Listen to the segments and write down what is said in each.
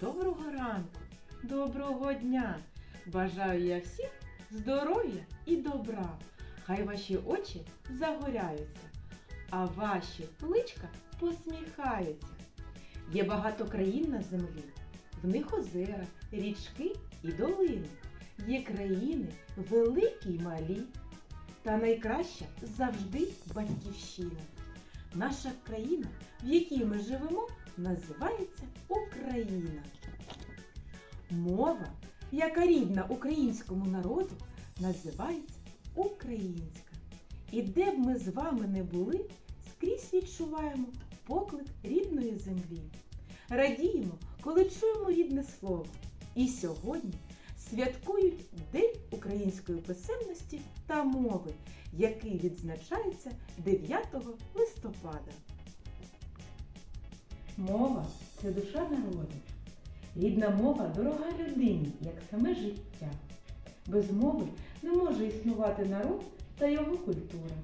Доброго ранку, доброго дня! Бажаю я всім здоров'я і добра. Хай ваші очі загоряються, а ваші личка посміхаються. Є багато країн на землі, в них озера, річки і долини. Є країни великі й малі. Та найкраща завжди батьківщина. Наша країна, в якій ми живемо, називається Україна. Мова, яка рідна українському народу, називається українська. І де б ми з вами не були, скрізь відчуваємо поклик рідної землі. Радіємо, коли чуємо рідне слово. І сьогодні святкують День української писемності та мови, який відзначається 9 листопада. Мова це душа народу. Рідна мова дорога людині, як саме життя. Без мови не може існувати народ та його культура.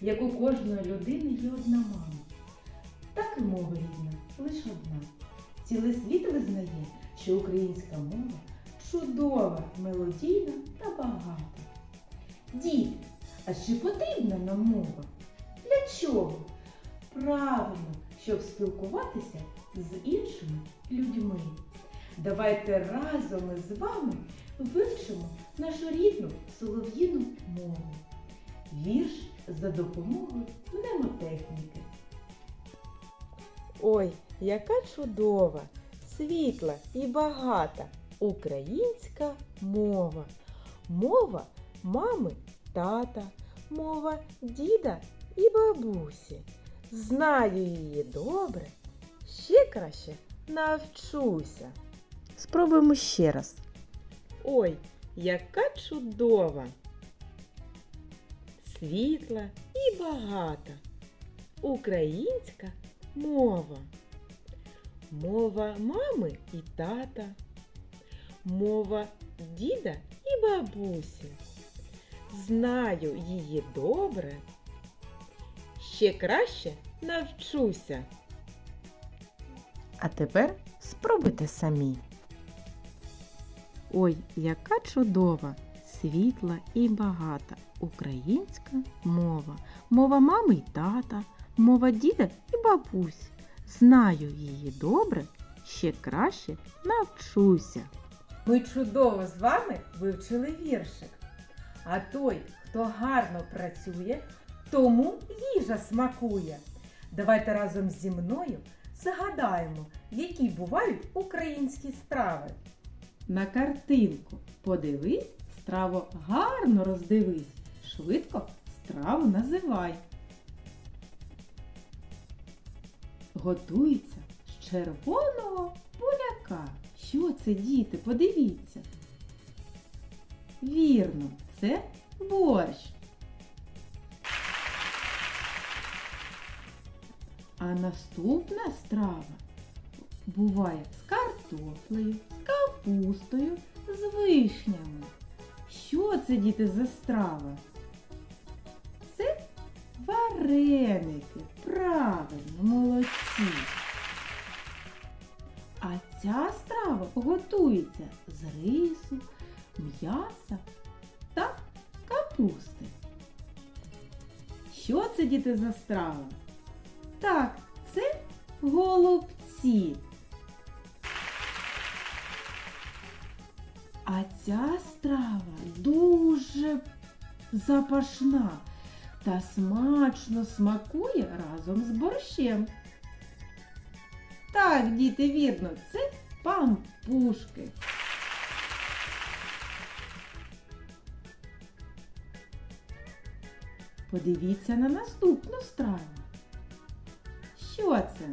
Як у кожної людини є одна мама. Так і мова рідна лише одна. Цілий світ визнає, що українська мова чудова, мелодійна та багата. Діти, а чи потрібна нам мова? Для чого? Правильно, щоб спілкуватися з іншими людьми. Давайте разом із вами вивчимо нашу рідну солов'їну мову. Вірш за допомогою мнемотехніки. Ой, яка чудова, світла і багата українська мова. Мова мами, тата, мова діда і бабусі. Знаю її добре, ще краще навчуся. Спробуємо ще раз. Ой, яка чудова! Світла і багата. Українська мова. Мова мами і тата. Мова діда і бабусі. Знаю її добре. Ще краще навчуся. А тепер спробуйте самі. Ой, яка чудова, світла і багата українська мова. Мова мами й тата, мова діда і бабусь. Знаю її добре, ще краще навчуся. Ми чудово з вами вивчили віршик. А той, хто гарно працює, тому їжа смакує. Давайте разом зі мною згадаємо, які бувають українські страви. На картинку подивись, страву гарно роздивись. Швидко страву називай. Готується з червоного буряка. Що це, діти? Подивіться. Вірно, це борщ. А наступна страва буває з картоплею, з капустою, з вишнями. Що це, діти, за страва? Це вареники. Правильно, молодці. А ця страва готується з рису, м'яса та капусти. Що це, діти, за страва? Так, це голубці. А ця страва дуже запашна та смачно смакує разом з борщем. Так, діти, вірно, це пампушки. Подивіться на наступну страву. Що це?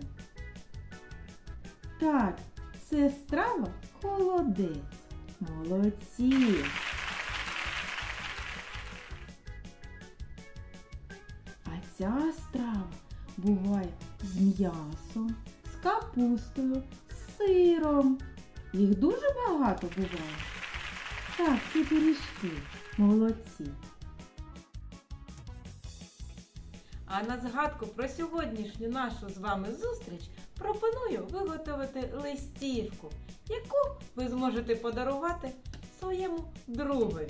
Так, це страва холодець. Молодці. А ця страва буває з м'ясом, з капустою, з сиром. Їх дуже багато буває. Так, це пиріжки. Молодці. А на згадку про сьогоднішню нашу з вами зустріч пропоную виготовити листівку, яку ви зможете подарувати своєму другові.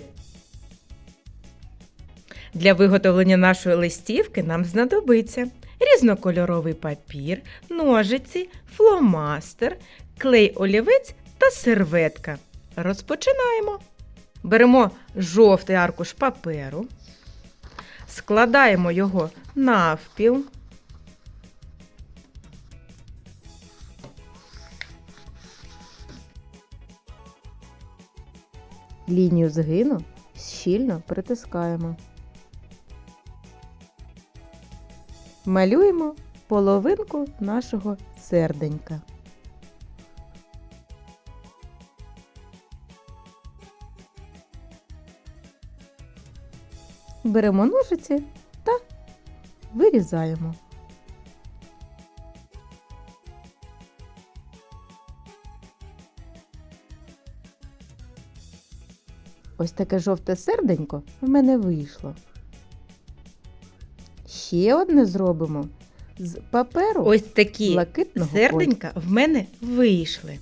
Для виготовлення нашої листівки нам знадобиться різнокольоровий папір, ножиці, фломастер, клей олівець та серветка. Розпочинаємо. Беремо жовтий аркуш паперу, складаємо його навпіл. Лінію згину щільно притискаємо. Малюємо половинку нашого серденька. Беремо ножиці та вирізаємо. Ось таке жовте серденько в мене вийшло. Ще одне зробимо з паперу Ось такі блакитного серденька в мене вийшли.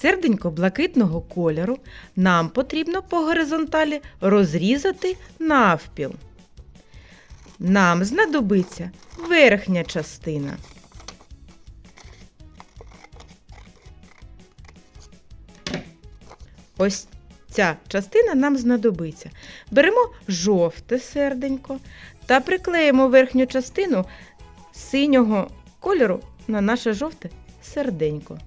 Серденько блакитного кольору нам потрібно по горизонталі розрізати навпіл. Нам знадобиться верхня частина. Ось ця частина нам знадобиться. Беремо жовте серденько та приклеїмо верхню частину синього кольору на наше жовте серденько.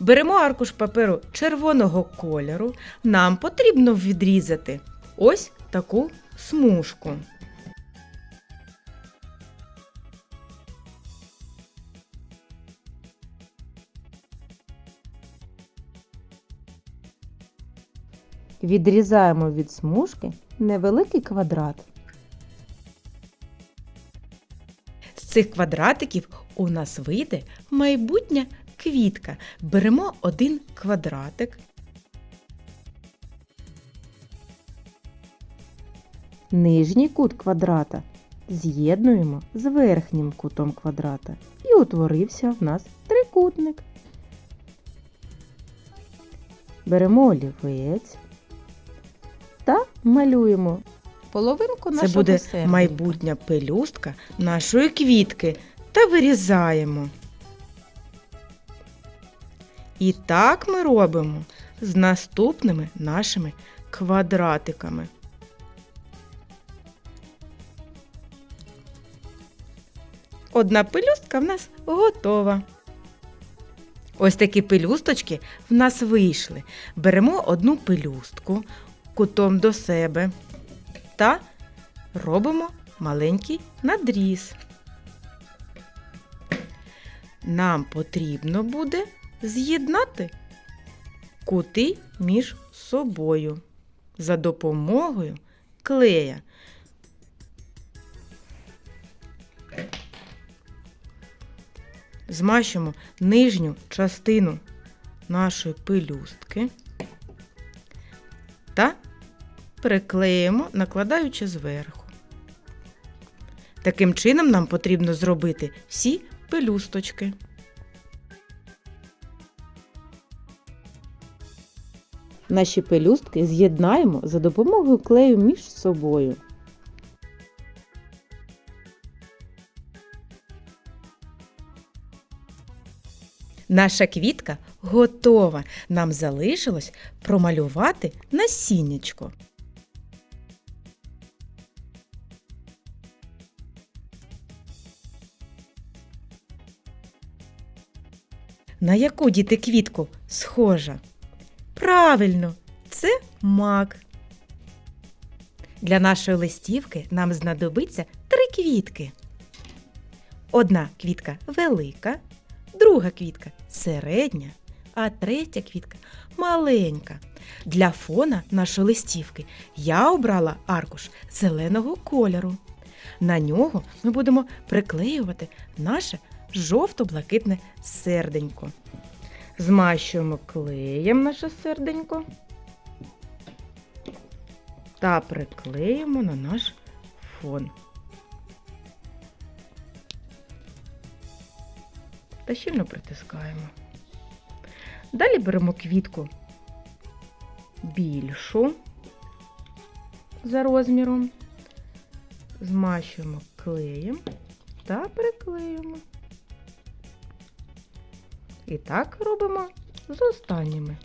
Беремо аркуш паперу червоного кольору. Нам потрібно відрізати ось таку смужку. Відрізаємо від смужки невеликий квадрат. З цих квадратиків у нас вийде майбутня квітка. Беремо один квадратик, Нижній кут квадрата з'єднуємо з верхнім кутом квадрата і утворився в нас трикутник. Беремо олівець та малюємо половинку це нашого буде серденька. майбутня пелюстка нашої квітки та вирізаємо. І так ми робимо з наступними нашими квадратиками. Одна пелюстка в нас готова. Ось такі пелюсточки в нас вийшли. Беремо одну пелюстку кутом до себе та робимо маленький надріз. Нам потрібно буде з'єднати кути між собою за допомогою клея. Змащуємо нижню частину нашої пелюстки та приклеїмо, накладаючи зверху. Таким чином нам потрібно зробити всі пелюсточки. Наші пелюстки з'єднаємо за допомогою клею між собою. Наша квітка готова. Нам залишилось промалювати насіннячко. На яку діти квітку схожа? Правильно, це мак. Для нашої листівки нам знадобиться три квітки. Одна квітка велика, друга квітка середня, а третя квітка маленька. Для фона нашої листівки я обрала аркуш зеленого кольору. На нього ми будемо приклеювати наше жовто-блакитне серденько. Змащуємо клеєм наше серденько та приклеїмо на наш фон. Та щільно притискаємо. Далі беремо квітку більшу за розміром, змащуємо клеєм та приклеюємо. І так робимо з останніми.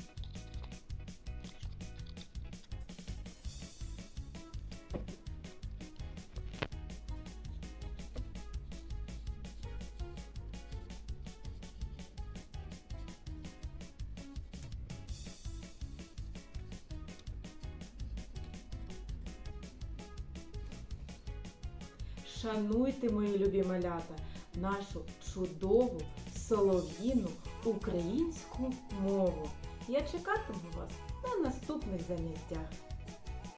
Шануйте, мої любі малята, нашу чудову солов'їну українську мову. Я чекатиму вас на наступних заняттях.